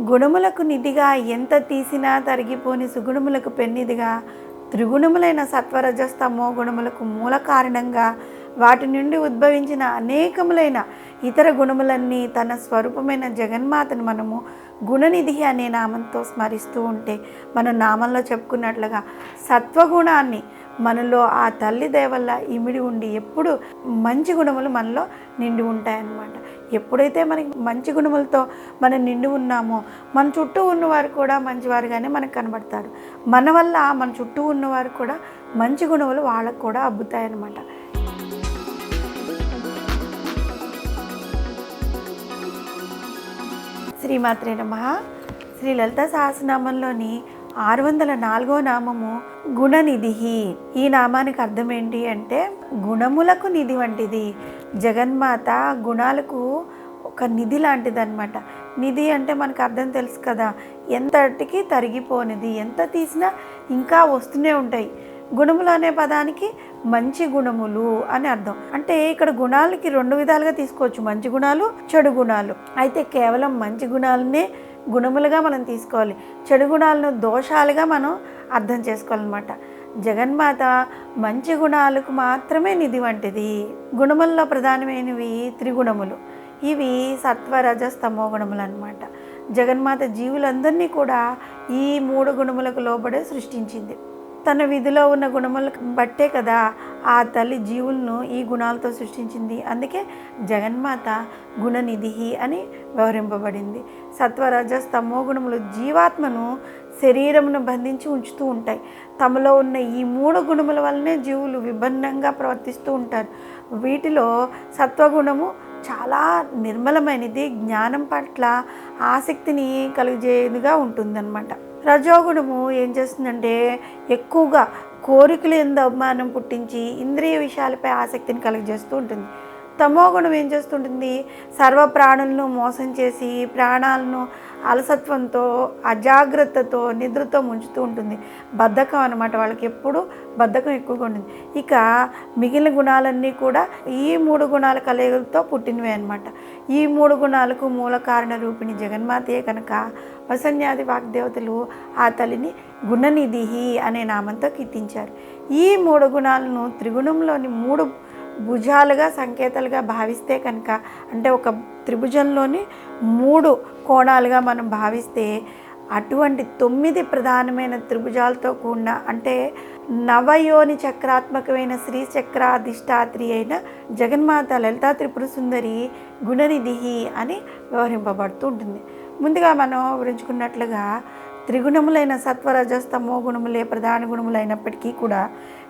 గుణములకు నిధిగా ఎంత తీసినా తరిగిపోని సుగుణములకు పెన్నిదిగా త్రిగుణములైన సత్వరజస్తమో గుణములకు మూల కారణంగా వాటి నుండి ఉద్భవించిన అనేకములైన ఇతర గుణములన్నీ తన స్వరూపమైన జగన్మాతను మనము గుణనిధి అనే నామంతో స్మరిస్తూ ఉంటే మన నామంలో చెప్పుకున్నట్లుగా సత్వగుణాన్ని మనలో ఆ తల్లి దయ వల్ల ఇమిడి ఉండి ఎప్పుడు మంచి గుణములు మనలో నిండి ఉంటాయన్నమాట. ఎప్పుడైతే మనకి మంచి గుణములతో మనం నిండి ఉన్నామో మన చుట్టూ ఉన్నవారు కూడా మంచివారుగానే మనకు కనబడతారు. మన వల్ల మన చుట్టూ ఉన్నవారు కూడా మంచి గుణములు వాళ్ళకు కూడా అబ్బుతాయన్నమాట. శ్రీమాత్రే నమ. శ్రీ లలిత సహస్రనామంలోని ఆరు వందల నాలుగో నామము గుణనిధి ఈ నామానికి అర్థం ఏంటి అంటే గుణములకు నిధి వంటిది. జగన్మాత గుణాలకు ఒక నిధి లాంటిది అనమాట నిధి అంటే మనకు అర్థం తెలుసు కదా ఎంతటికి తరిగిపోనిది ఎంత తీసినా ఇంకా వస్తూనే ఉంటాయి. గుణములు అనే పదానికి మంచి గుణములు అని అర్థం. అంటే ఇక్కడ గుణాలకి రెండు విధాలుగా తీసుకోవచ్చు. మంచి గుణాలు చెడు గుణాలు. అయితే కేవలం మంచి గుణాలనే గుణములుగా మనం తీసుకోవాలి. చెడు గుణాలను దోషాలుగా మనం అర్థం చేసుకోవాలన్నమాట. జగన్మాత మంచి గుణాలకు మాత్రమే నిధి వంటిది. గుణముల్లో ప్రధానమైనవి త్రిగుణములు. ఇవి సత్వ రజస్ గుణములు అనమాట జగన్మాత జీవులందరినీ కూడా ఈ మూడు గుణములకు లోబడే సృష్టించింది. తన విధిలో ఉన్న గుణముల బట్టే కదా ఆ తల్లి జీవులను ఈ గుణాలతో సృష్టించింది. అందుకే జగన్మాత గుణనిధి అని వ్యవహరింపబడింది సత్వరజ స్తమో గుణములు జీవాత్మను శరీరమును బంధించి ఉంచుతూ ఉంటాయి. తమలో ఉన్న ఈ మూడు గుణముల వల్లనే జీవులు విభిన్నంగా ప్రవర్తిస్తూ ఉంటారు. వీటిలో సత్వగుణము చాలా నిర్మలమైనది. జ్ఞానం పట్ల ఆసక్తిని కలిగజేయదుగా ఉంటుందన్నమాట. రజోగుణము ఏం చేస్తుందంటే ఎక్కువగా కోరికలు ఎందు అవమానం పుట్టించి ఇంద్రియ విషయాలపై ఆసక్తిని కలుగజేస్తూ ఉంటుంది. తమో గుణం ఏం చేస్తుంటుంది? సర్వ ప్రాణులను మోసం చేసి ప్రాణాలను అలసత్వంతో అజాగ్రత్తతో నిద్రతో ముంచుతూ ఉంటుంది. బద్ధకం అనమాట వాళ్ళకి ఎప్పుడు బద్ధకం ఎక్కువగా ఉంటుంది. ఇక మిగిలిన గుణాలన్నీ కూడా ఈ మూడు గుణాల కలయికలతో పుట్టినవే అనమాట ఈ మూడు గుణాలకు మూల కారణ రూపిణి జగన్మాతయే కనుక వసన్యాది వాగ్దేవతలు ఆ తల్లిని గుణనిధి అనే నామంతో కీర్తించారు. ఈ మూడు గుణాలను త్రిగుణంలోని మూడు భుజాలుగా సంకేతాలుగా భావిస్తే కనుక అంటే ఒక త్రిభుజంలోని మూడు కోణాలుగా మనం భావిస్తే అటువంటి తొమ్మిది ప్రధానమైన త్రిభుజాలతో కూడిన అంటే నవయోని చక్రాత్మకమైన శ్రీ చక్రాధిష్టాత్రి అయిన జగన్మాత లలితా త్రిపుర సుందరి గుణనిధి అని వ్యవహరింపబడుతూ ఉంటుంది. ముందుగా మనం వివరించుకున్నట్లుగా త్రిగుణములైన సత్వరజస్తమో గుణములే ప్రధాన గుణములైనప్పటికీ కూడా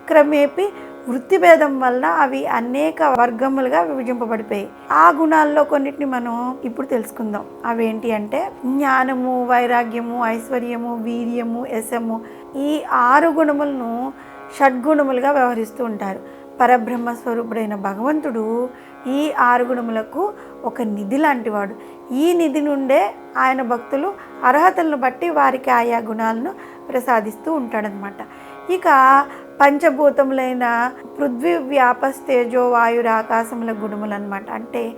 క్రమేపీ వృత్తి భేదం వల్ల అవి అనేక వర్గములుగా విభజింపబడిపోయాయి. ఆ గుణాల్లో కొన్నిటిని మనం ఇప్పుడు తెలుసుకుందాం. అవేంటి అంటే జ్ఞానము వైరాగ్యము ఐశ్వర్యము వీర్యము యశము ఈ ఆరు గుణములను షడ్గుణములుగా వ్యవహరిస్తూ ఉంటారు. పరబ్రహ్మ స్వరూపుడైన భగవంతుడు ఈ ఆరు గుణములకు ఒక నిధి లాంటివాడు. ఈ నిధి నుండే ఆయన భక్తులు అర్హతలను బట్టి వారికి ఆయా గుణాలను ప్రసాదిస్తూ ఉంటాడనమాట ఇక పంచభూతములైన పృథ్వీ వ్యాపస్తేజో వాయుర ఆకాశముల గుణములు అనమాట అంటే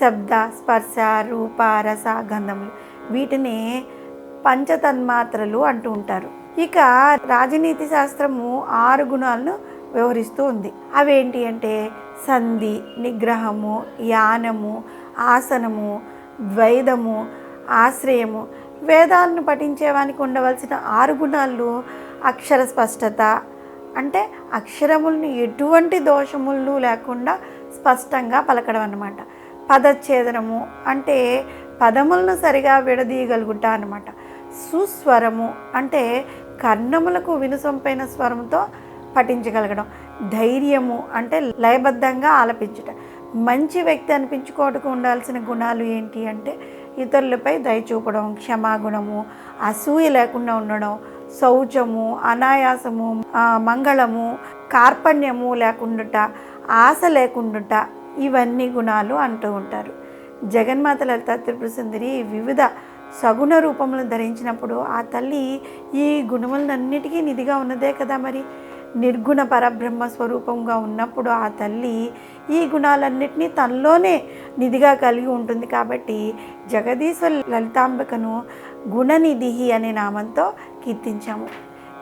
శబ్ద స్పర్శ రూప రస గంధములు. వీటిని పంచతన్మాత్రలు అంటూ ఉంటారు. ఇక రాజనీతి శాస్త్రము ఆరు గుణాలను వివరిస్తూ ఉంది. అవేంటి అంటే సంధి నిగ్రహము యానము ఆసనము ద్వైదము ఆశ్రయము. వేదాలను పఠించేవానికి ఉండవలసిన ఆరు గుణాలు అక్షర స్పష్టత అంటే అక్షరములను ఎటువంటి దోషములు లేకుండా స్పష్టంగా పలకడం అన్నమాట. పదఛేదనము అంటే పదములను సరిగా విడదీయగలుగుట అనమాట సుస్వరము అంటే కర్ణములకు వినుసంపైన స్వరంతో పఠించగలగడం. ధైర్యము అంటే లయబద్ధంగా ఆలపించుట. మంచి వ్యక్తి అనిపించుకోవడానికి ఉండాల్సిన గుణాలు ఏంటి అంటే ఇతరులపై దయ చూపడం క్షమాగుణము అసూయ లేకుండా ఉండడం శౌచము అనాయాసము మంగళము కార్పణ్యము లేకుండుట ఆశ లేకుండుట ఇవన్నీ గుణాలు అంటూ ఉంటారు. జగన్మాత లలిత త్రిపుర సుందరి వివిధ సగుణ రూపములను ధరించినప్పుడు ఆ తల్లి ఈ గుణములన్నిటికీ నిధిగా ఉన్నదే కదా మరి? నిర్గుణ పరబ్రహ్మ స్వరూపంగా ఉన్నప్పుడు ఆ తల్లి ఈ గుణాలన్నింటినీ తనలోనే నిధిగా కలిగి ఉంటుంది కాబట్టి జగదీశ్వర లలితాంబికను గుణనిధి అనే నామంతో కీర్తించాము.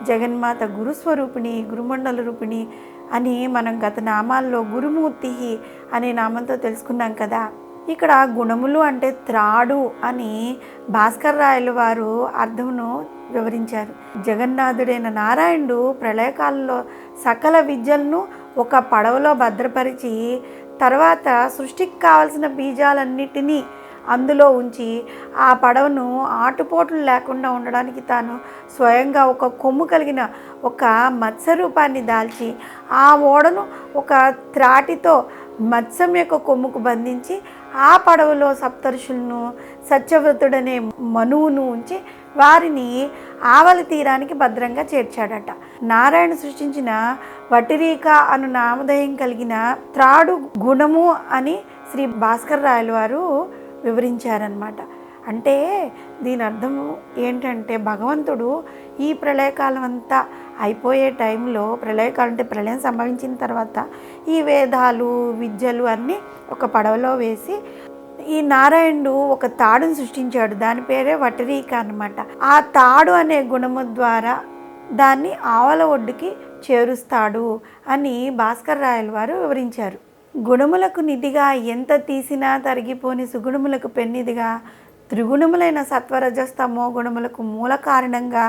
జగన్మాత గురుస్వరూపిణి గురుమండల రూపిణి అని మనం గత నామాల్లో గురుమూర్తి అనే నామంతో తెలుసుకున్నాం కదా. ఇక్కడ గుణములు అంటే త్రాడు అని భాస్కర్ రాయలు వారు అర్థమును వివరించారు. జగన్నాథుడైన నారాయణుడు ప్రళయకాలంలో సకల విద్యలను ఒక పడవలో భద్రపరిచి తర్వాత సృష్టికి కావలసిన బీజాలన్నిటినీ అందులో ఉంచి ఆ పడవను ఆటుపోట్లు లేకుండా ఉండడానికి తాను స్వయంగా ఒక కొమ్ము కలిగిన ఒక మత్స్య రూపాన్ని దాల్చి ఆ ఓడను ఒక త్రాటితో మత్స్యం యొక్క కొమ్ముకు బంధించి ఆ పడవలో సప్తర్షులను సత్యవ్రతుడనే మనువును ఉంచి వారిని ఆవలి తీరానికి భద్రంగా చేర్చాడట. నారాయణ సృష్టించిన వటిరీక అను నామధేయం కలిగిన త్రాడు గుణము అని శ్రీ భాస్కర్ రాయలు వారు వివరించారనమాట అంటే దీని అర్థం ఏంటంటే భగవంతుడు ఈ ప్రళయకాలం అంతా అయిపోయే టైంలో ప్రళయకాలం అంటే ప్రళయం సంభవించిన తర్వాత ఈ వేదాలు విద్యలు అన్నీ ఒక పడవలో వేసి ఈ నారాయణుడు ఒక తాడును సృష్టించాడు. దాని పేరే వటరీక అన్నమాట. ఆ తాడు అనే గుణము ద్వారా దాన్ని ఆవల ఒడ్డుకి చేరుస్తాడు అని భాస్కర్ రాయల వారు వివరించారు. గుణములకు నిధిగా ఎంత తీసినా తరిగిపోని సుగుణములకు పెన్నిదిగా త్రిగుణములైన సత్వరజస్తమో గుణములకు మూల కారణంగా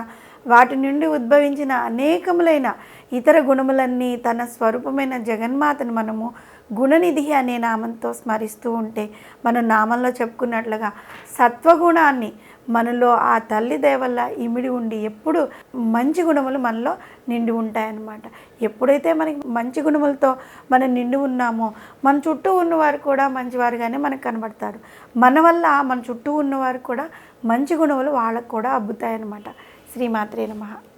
వాటి నుండి ఉద్భవించిన అనేకములైన ఇతర గుణములన్నీ తన స్వరూపమైన జగన్మాతను మనము గుణనిధి అనే నామంతో స్మరిస్తూ ఉంటే మన నామంలో చెప్పుకున్నట్లుగా సత్వగుణాన్ని మనలో ఆ తల్లి దేవల్ల ఇమిడి ఉండి ఎప్పుడు మంచి గుణములు మనలో నిండి ఉంటాయన్నమాట. ఎప్పుడైతే మనకి మంచి గుణములతో మనం నిండి ఉన్నామో మన చుట్టూ ఉన్నవారు కూడా మంచివారుగానే మనకు కనబడతారు. మన వల్ల మన చుట్టూ ఉన్నవారు కూడా మంచి గుణములు వాళ్ళకు కూడా అబ్బుతాయన్నమాట. శ్రీమాత్రే నమ.